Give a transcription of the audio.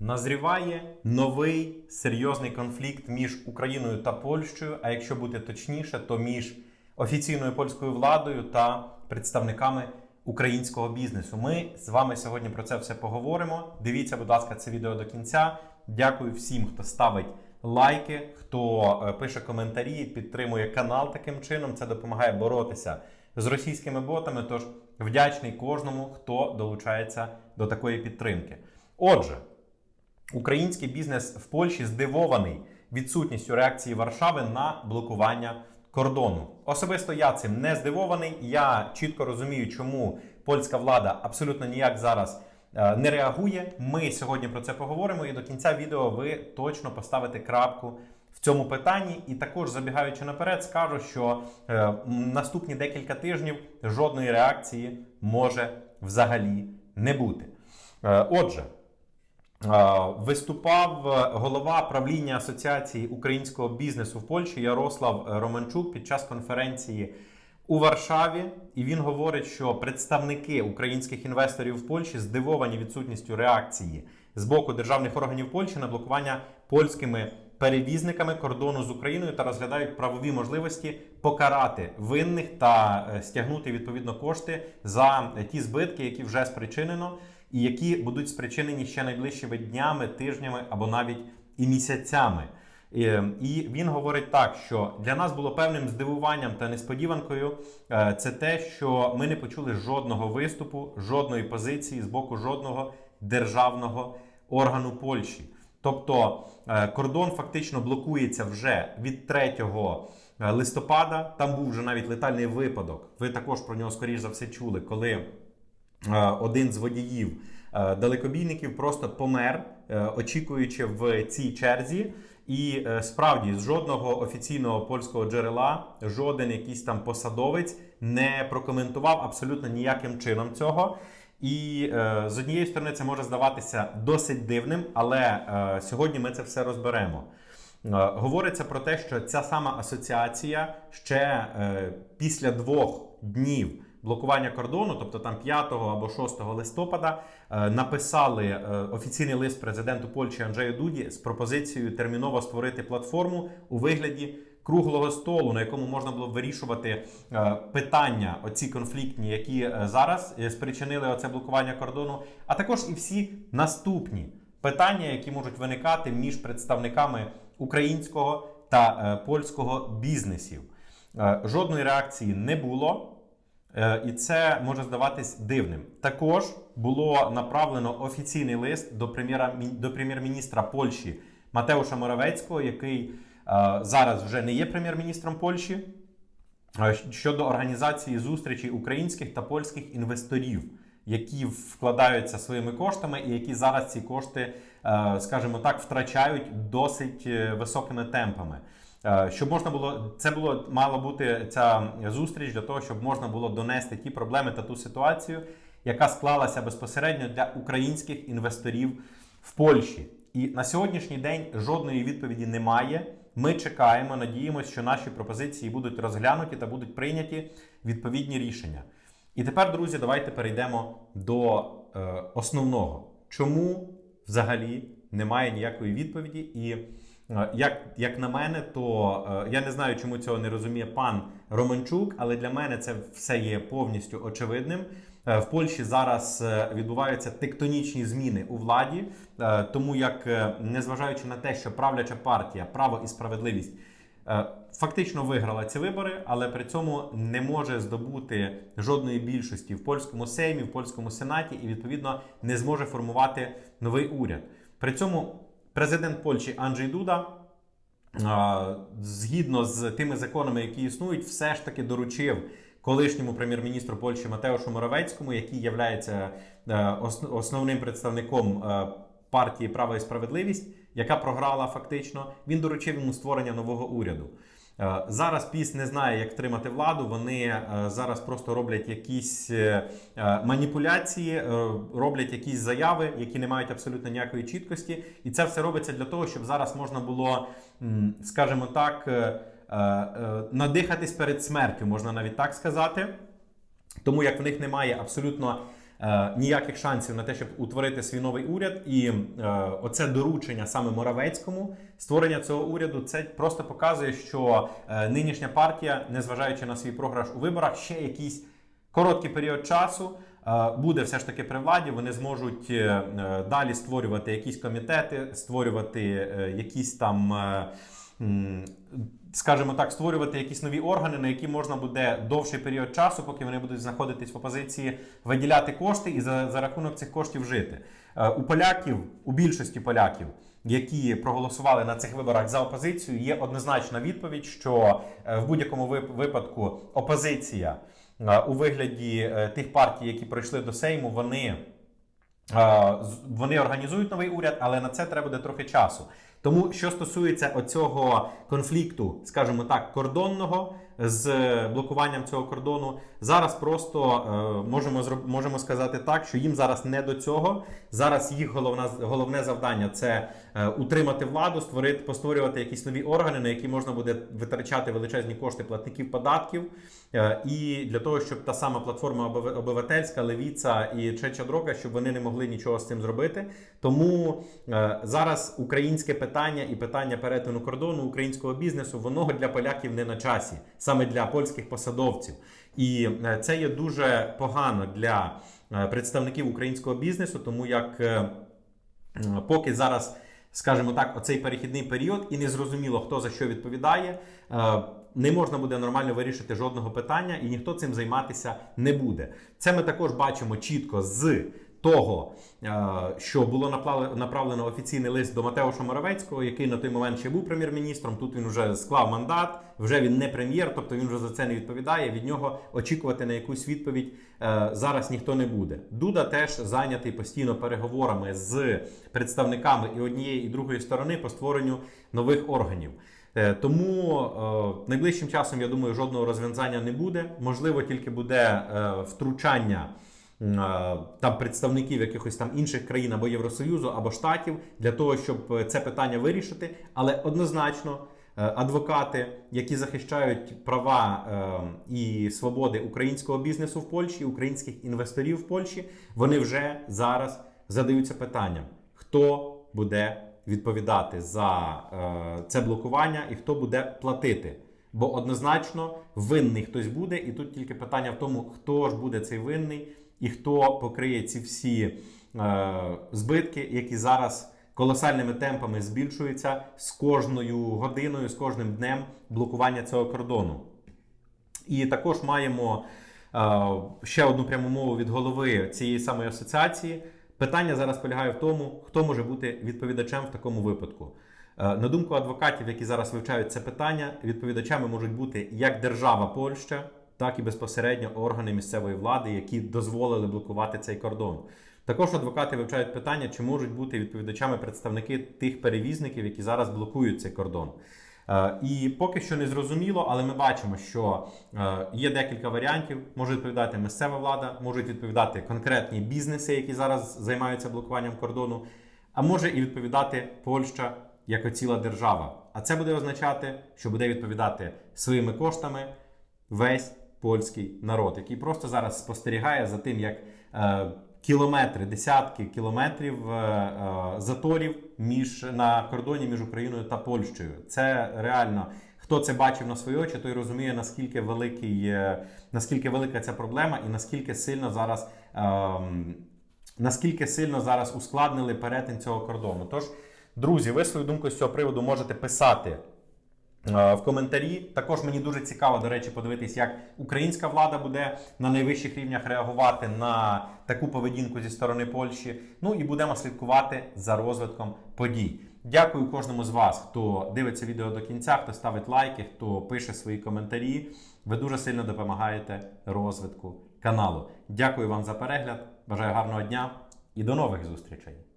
Назріває новий серйозний конфлікт між Україною та Польщею. А якщо бути точніше, то між офіційною польською владою та представниками українського бізнесу. Ми з вами сьогодні про це все поговоримо. Дивіться, будь ласка, це відео до кінця. Дякую всім, хто ставить лайки, хто е, пише коментарі, підтримує канал таким чином. Це допомагає боротися з російськими ботами. Тож вдячний кожному, хто долучається до такої підтримки. Отже. Український бізнес в Польщі здивований відсутністю реакції Варшави на блокування кордону. Особисто я цим не здивований. Я чітко розумію, чому польська влада абсолютно ніяк зараз е, не реагує. Ми сьогодні про це поговоримо, і до кінця відео ви точно поставите крапку в цьому питанні. І також забігаючи наперед, скажу, що е, наступні декілька тижнів жодної реакції може взагалі не бути. Е, отже. Е, Виступав е, голова правління Асоціації українського бізнесу в Польщі Ярослав Романчук під час конференції у Варшаві, і він говорить, що представники українських інвесторів в Польщі здивовані відсутністю реакції з боку державних органів Польщі на блокування польськими перевізниками кордону з Україною та розглядають правові можливості покарати винних та е, стягнути відповідно кошти за е, ті збитки, які вже спричинено і які будуть спричинені ще найближчими днями, тижнями або навіть і місяцями. Е, І він говорить так, що для нас було певним здивуванням та несподіванкою е, це те, що ми не почули жодного виступу, жодної позиції з боку жодного державного органу Польщі. Тобто е, кордон фактично блокується вже від 3 листопада. Там був вже навіть летальний випадок. Ви також про нього скоріш за все чули, коли е, один з водіїв е, далекобійників просто помер, е, очікуючи в цій черзі. І е, справді з жодного офіційного польського джерела, жоден якийсь там посадовець не прокоментував абсолютно ніяким чином цього. І е, з однієї сторони це може здаватися досить дивним, але е, сьогодні ми це все розберемо. Е, Говориться про те, що ця сама асоціація ще е, після двох днів блокування кордону, тобто там 5 або 6 листопада, е, написали е, офіційний лист президенту Польщі Анджею Дуді з пропозицією терміново створити платформу у вигляді круглого столу, на якому можна було б вирішувати е, питання, оці конфліктні, які зараз спричинили оце блокування кордону, а також і всі наступні питання, які можуть виникати між представниками українського та польського бізнесів. Жодної реакції не було. Е, І це може здаватись дивним. Також було направлено офіційний лист до прем'єра до прем'єр-міністра Польщі Матеуша Моравецького, який е, зараз вже не є прем'єр-міністром Польщі, е, щодо організації зустрічей українських та польських інвесторів, які вкладаються своїми коштами, і які зараз ці кошти, скажімо так, втрачають досить високими темпами. Е, Щоб можна було, це було мала бути ця зустріч для того, щоб можна було донести ті проблеми та ту ситуацію, яка склалася безпосередньо для українських інвесторів в Польщі. І на сьогоднішній день жодної відповіді немає. Ми чекаємо, надіємося, що наші пропозиції будуть розглянуті та будуть прийняті відповідні рішення. І тепер, друзі, давайте перейдемо до е, основного. Чому взагалі немає ніякої відповіді? І як, як на мене, то е, я не знаю, чому цього не розуміє пан Романчук, але для мене це все є повністю очевидним. Е, В Польщі зараз е, відбуваються тектонічні зміни у владі, е, тому як, е, незважаючи на те, що правляча партія право і справедливість е, фактично виграла ці вибори, але при цьому не може здобути жодної більшості в польському сеймі, в польському сенаті і відповідно не зможе формувати новий уряд. При цьому президент Польщі Анджей Дуда. Згідно з тими законами, які існують, все ж таки доручив колишньому прем'єр-міністру Польщі Матеушу Моровецькому, який є основним представником е, партії Право і справедливість, яка програла фактично. Він доручив йому створення нового уряду. Е, Зараз ПІС не знає, як втримати владу. Вони е, зараз просто роблять якісь е, маніпуляції, роблять якісь заяви, які не мають абсолютно ніякої чіткості. І це все робиться для того, щоб зараз можна було, скажімо так, надихатись перед смертю, можна навіть так сказати. Тому як в них немає абсолютно ніяких шансів на те, щоб утворити свій новий уряд. І е, оце доручення саме Моравецькому створення цього уряду, це просто показує, що е, нинішня партія, незважаючи на свій програш у виборах, ще якийсь короткий період часу. е, Буде все ж таки при владі, вони зможуть е, е, далі створювати якісь комітети, створювати е, якісь там, е, скажімо так, створювати якісь нові органи, на які можна буде довший період часу, поки вони будуть знаходитись в опозиції, виділяти кошти і за, за рахунок цих коштів жити. Е, У поляків, у більшості поляків, які проголосували на цих виборах за опозицію, є однозначна відповідь, що е, в будь-якому випадку опозиція е, у вигляді тих партій, які прийшли до Сейму, вони, вони організують новий уряд, але на це треба буде трохи часу. Тому що стосується оцього конфлікту, скажімо так, кордонного з блокуванням цього кордону, зараз просто е, можемо можемо сказати так, що їм зараз не до цього. Зараз їх головна головне завдання це е, утримати владу, створити постворювати якісь нові органи, на які можна буде витрачати величезні кошти платників податків. Е, І для того, щоб та сама платформа обивательська, левіца і Чеча Дрога, щоб вони не могли нічого з цим зробити. Тому е, зараз українське питання і питання перетину кордону українського бізнесу, воно для поляків не на часі, саме для польських посадовців. І е, це є дуже погано для представників українського бізнесу, тому як поки зараз, скажімо так, оцей перехідний період, і не зрозуміло, хто за що відповідає. е, Не можна буде нормально вирішити жодного питання, і ніхто цим займатися не буде. Це ми також бачимо чітко з того, е, що було направлено офіційний лист до Матеуша Моровецького, який на той момент ще був прем'єр-міністром. Тут він вже склав мандат, вже він не прем'єр, тобто він вже за це не відповідає. Від нього очікувати на якусь відповідь е, зараз ніхто не буде. Дуда теж зайнятий постійно переговорами з представниками і однієї і другої сторони по створенню нових органів. Е, Тому найближчим часом, я думаю, жодного розв'язання не буде. Можливо, тільки буде втручання там представників якихось там інших країн або Євросоюзу, або штатів для того, щоб е, це питання вирішити. Але однозначно е, адвокати, які захищають права е, і свободи українського бізнесу в Польщі, українських інвесторів в Польщі, вони вже зараз задаються питанням, хто буде відповідати за е, це блокування і хто буде платити. Бо однозначно винний хтось буде, і тут тільки питання в тому, хто ж буде цей винний і хто покриє ці всі е, збитки, які зараз колосальними темпами збільшуються з кожною годиною, з кожним днем блокування цього кордону. І також маємо е, ще одну пряму мову від голови цієї самої асоціації. Питання зараз полягає в тому, хто може бути відповідачем в такому випадку. Е, на думку адвокатів, які зараз вивчають це питання, відповідачами можуть бути як держава Польща, так і безпосередньо органи місцевої влади, які дозволили блокувати цей кордон. Також адвокати вивчають питання, чи можуть бути відповідачами представники тих перевізників, які зараз блокують цей кордон. Е, І поки що не зрозуміло, але ми бачимо, що е, є декілька варіантів. Може відповідати місцева влада, можуть відповідати конкретні бізнеси, які зараз займаються блокуванням кордону, а може і відповідати Польща як ціла держава. А це буде означати, що буде відповідати своїми коштами весь польський народ, який просто зараз спостерігає за тим, як е, кілометри, десятки кілометрів е, е, заторів між на кордоні між Україною та Польщею. Це реально. Хто це бачив на свої очі, той розуміє, наскільки великий, наскільки велика ця проблема, і наскільки сильно зараз ем, наскільки сильно зараз ускладнили перетин цього кордону. Тож, друзі, ви свою думку з цього приводу можете писати в коментарі. Також мені дуже цікаво, до речі, подивитись, як українська влада буде на найвищих рівнях реагувати на таку поведінку зі сторони Польщі. Ну і будемо слідкувати за розвитком подій. Дякую кожному з вас, хто дивиться відео до кінця, хто ставить лайки, хто пише свої коментарі. Ви дуже сильно допомагаєте розвитку каналу. Дякую вам за перегляд. Бажаю гарного дня і до нових зустрічей!